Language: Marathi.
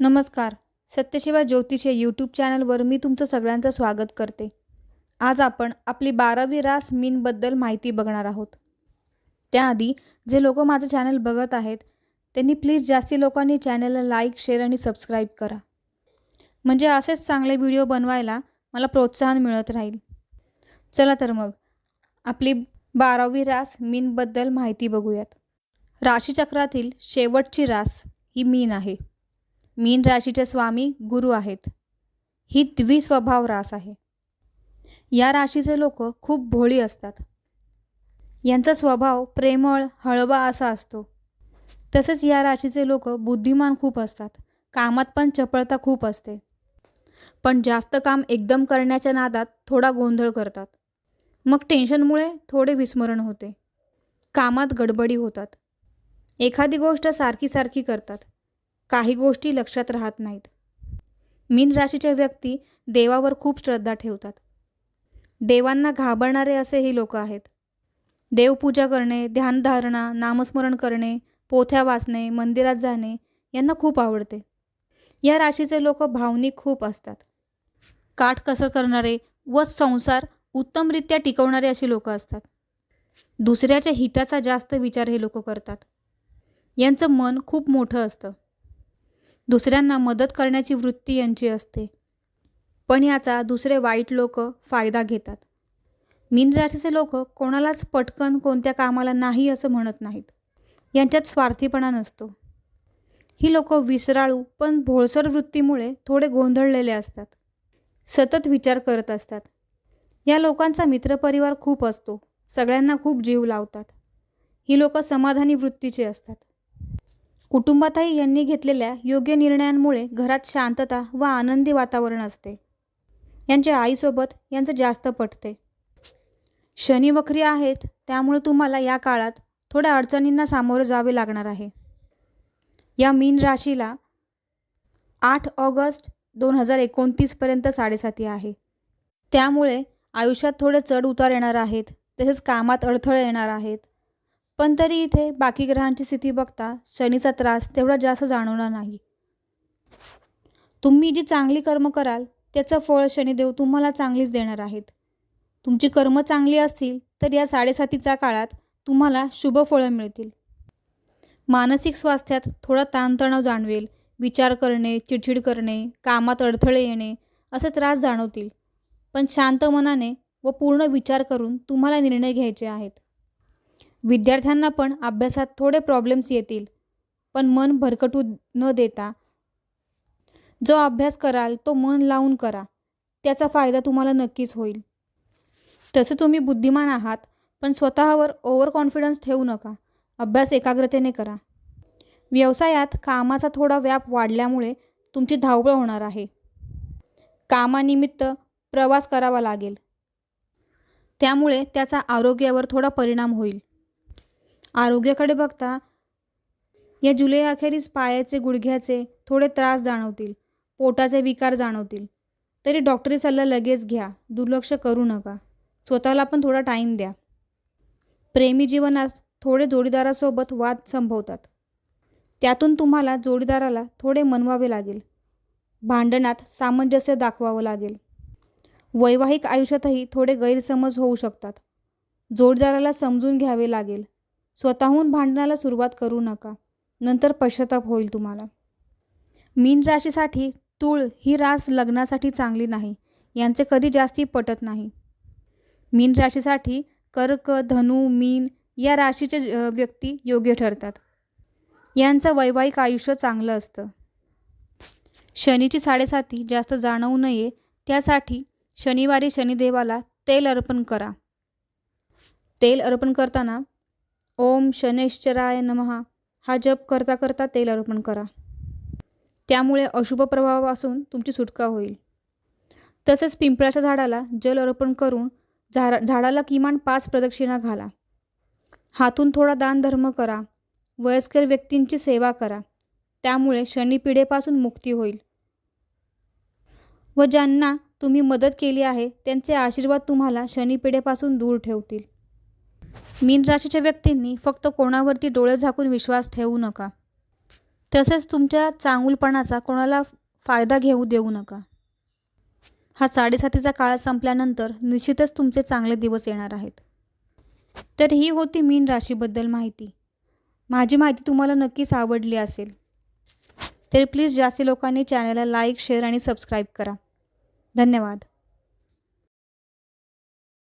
नमस्कार. सत्यशिवा ज्योतिष या यूट्यूब चॅनलवर मी तुमचं सगळ्यांचं स्वागत करते. आज आपण आपली बारावी रास मीनबद्दल माहिती बघणार आहोत. त्याआधी जे लोक माझं चॅनल बघत आहेत त्यांनी प्लीज जास्ती लोकांनी चॅनलला लाईक शेअर आणि सबस्क्राईब करा. म्हणजे असेच चांगले व्हिडिओ बनवायला मला प्रोत्साहन मिळत राहील. चला तर मग आपली बारावी रास मीनबद्दल माहिती बघूयात. राशीचक्रातील शेवटची रास ही मीन आहे. मीन राशीचे स्वामी गुरु आहेत. ही द्विस्वभाव रास आहे. या राशीचे लोक खूप भोळी असतात. यांचा स्वभाव प्रेमळ हळवा असा असतो. तसेच या राशीचे लोक बुद्धिमान खूप असतात. कामात पण चपळता खूप असते. पण जास्त काम एकदम करण्याच्या नादात थोडा गोंधळ करतात. मग टेन्शनमुळे थोडे विस्मरण होते. कामात गडबडी होतात. एखादी गोष्ट सारखी सारखी करतात. काही गोष्टी लक्षात राहत नाहीत. मीन राशीच्या व्यक्ती देवावर खूप श्रद्धा ठेवतात. देवांना घाबरणारे असे ही लोक आहेत. देवपूजा करणे ध्यानधारणा नामस्मरण करणे पोथ्या वाचणे मंदिरात जाणे यांना खूप आवडते. या राशीचे लोक भावनिक खूप असतात. काटकसर करणारे व संसार उत्तमरित्या टिकवणारे अशी लोक असतात. दुसऱ्याच्या हिताचा जास्त विचार हे लोक करतात. यांचं मन खूप मोठं असतं. दुसऱ्यांना मदत करण्याची वृत्ती यांची असते. पण याचा दुसरे वाईट लोक फायदा घेतात. मीन राशीचे लोक कोणालाच पटकन कोणत्या कामाला नाही असं म्हणत नाहीत. यांच्यात स्वार्थीपणा नसतो. ही लोक विसराळू पण भोळसर वृत्तीमुळे थोडे गोंधळलेले असतात. सतत विचार करत असतात. या लोकांचा मित्रपरिवार खूप असतो. सगळ्यांना खूप जीव लावतात. ही लोक समाधानी वृत्तीची असतात. कुटुंबातही यांनी घेतलेल्या योग्य निर्णयांमुळे घरात शांतता व आनंदी वातावरण असते. यांच्या आईसोबत यांचं जास्त पटते. शनी वक्री आहेत त्यामुळे तुम्हाला या काळात थोड्या अडचणींना सामोरे जावे लागणार आहे. या मीन राशीला आठ ऑगस्ट दोन हजार एकोणतीसपर्यंत साडेसाती आहे. त्यामुळे आयुष्यात थोडे चढ उतार येणार आहेत तसेच कामात अडथळे येणार आहेत. पण तरी इथे बाकी ग्रहांची स्थिती बघता शनीचा त्रास तेवढा जास्त जाणवणार नाही. तुम्ही जी चांगली कर्म कराल त्याचं फळ शनिदेव तुम्हाला चांगलीच देणार आहेत. तुमची कर्म चांगली असतील तर या साडेसातीच्या काळात तुम्हाला शुभ फळं मिळतील. मानसिक स्वास्थ्यात थोडा ताणतणाव जाणवेल विचार करणे चिडचिड करणे कामात अडथळे येणे असे त्रास जाणवतील. पण शांत मनाने व पूर्ण विचार करून तुम्हाला निर्णय घ्यायचे आहेत. विद्यार्थ्यांना पण अभ्यासात थोडे प्रॉब्लेम्स येतील. पण मन भरकटू न देता जो अभ्यास कराल तो मन लावून करा. त्याचा फायदा तुम्हाला नक्कीच होईल. तसे तुम्ही बुद्धिमान आहात पण स्वतःवर ओव्हर कॉन्फिडन्स ठेवू नका. अभ्यास एकाग्रतेने करा. व्यवसायात कामाचा थोडा व्याप वाढल्यामुळे तुमची धावपळ होणार आहे. कामानिमित्त प्रवास करावा लागेल. त्यामुळे त्याचा आरोग्यावर थोडा परिणाम होईल. आरोग्याकडे बघता या जुलै अखेरीस पायाचे गुडघ्याचे थोडे त्रास जाणवतील पोटाचे विकार जाणवतील. तरी डॉक्टरी सल्ला लगेच घ्या दुर्लक्ष करू नका. स्वतःला पण थोडा टाईम द्या. प्रेमी जीवनात थोडे जोडीदारासोबत वाद संभवतात. त्यातून तुम्हाला जोडीदाराला थोडे मनवावे लागेल. भांडणात सामंजस्य दाखवावं लागेल. वैवाहिक आयुष्यातही थोडे गैरसमज होऊ शकतात. जोडीदाराला समजून घ्यावे लागेल. स्वतःहून भांडणाला सुरुवात करू नका. नंतर पश्चाताप होईल तुम्हाला. मीन राशीसाठी तूळ ही रास लग्नासाठी चांगली नाही. यांचे कधी जास्ती पटत नाही. मीन राशीसाठी कर्क धनु मीन या राशीचे व्यक्ती योग्य ठरतात. यांचं वैवाहिक आयुष्य चांगलं असतं. शनीची साडेसाती जास्त जाणवू नये त्यासाठी शनिवारी शनिदेवाला तेल अर्पण करा. तेल अर्पण करताना ओम शनेश्चराय नमहा हा जप करता करता तेल करा. त्यामुळे अशुभ प्रभावापासून तुमची सुटका होईल. तसेच पिंपळाच्या झाडाला जल अर्पण करून झाडा झाडाला किमान पाच प्रदक्षिणा घाला. हातून थोडा दानधर्म करा. वयस्कर व्यक्तींची सेवा करा. त्यामुळे शनिपिढेपासून मुक्ती होईल. व ज्यांना तुम्ही मदत केली आहे त्यांचे आशीर्वाद तुम्हाला शनिपिढेपासून दूर ठेवतील. मीन राशीच्या व्यक्तींनी फक्त कोणावरती डोळे झाकून विश्वास ठेवू नका. तसेच तुमच्या चांगुलपणाचा कोणाला फायदा घेऊ देऊ नका. हा साडेसातीचा काळ संपल्यानंतर निश्चितच तुमचे चांगले दिवस येणार आहेत. तर ही होती मीन राशीबद्दल माहिती. माझी माहिती तुम्हाला नक्कीच आवडली असेल. तर प्लीज जास्ती लोकांनी चॅनलला लाईक शेअर आणि सबस्क्राईब करा. धन्यवाद.